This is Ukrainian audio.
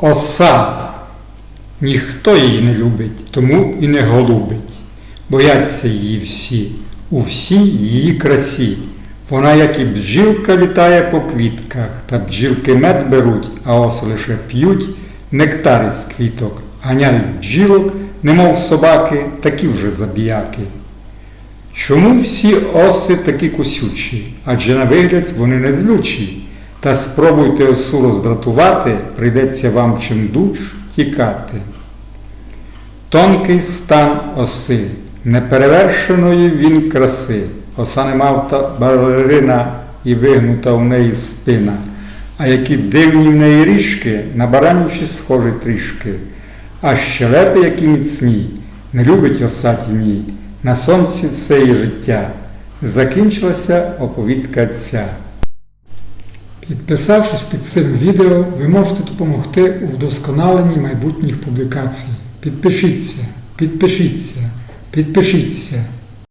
Оса. Ніхто її не любить, тому і не голубить. Бояться її всі, у всій її красі. Вона, як і бджілка, літає по квітках, та бджілки мед беруть, а оси лише п'ють нектар із квіток, ганяють бджілок, немов собаки, такі вже забіяки. Чому всі оси такі кусючі? Адже на вигляд вони не злючі. Та спробуйте осу роздратувати, прийдеться вам чимдуж тікати. Тонкий стан оси, неперевершеної він краси. Оса не мав та балерина і вигнута в неї спина. А які дивні в неї ріжки, на баранічі схожі трішки. А щелепи, які міцні, не любить оса тіні, на сонці все її життя. Закінчилася оповідка ця. Підписавшись під цим відео, ви можете допомогти у вдосконаленні майбутніх публікацій. Підпишіться, підпишіться, підпишіться.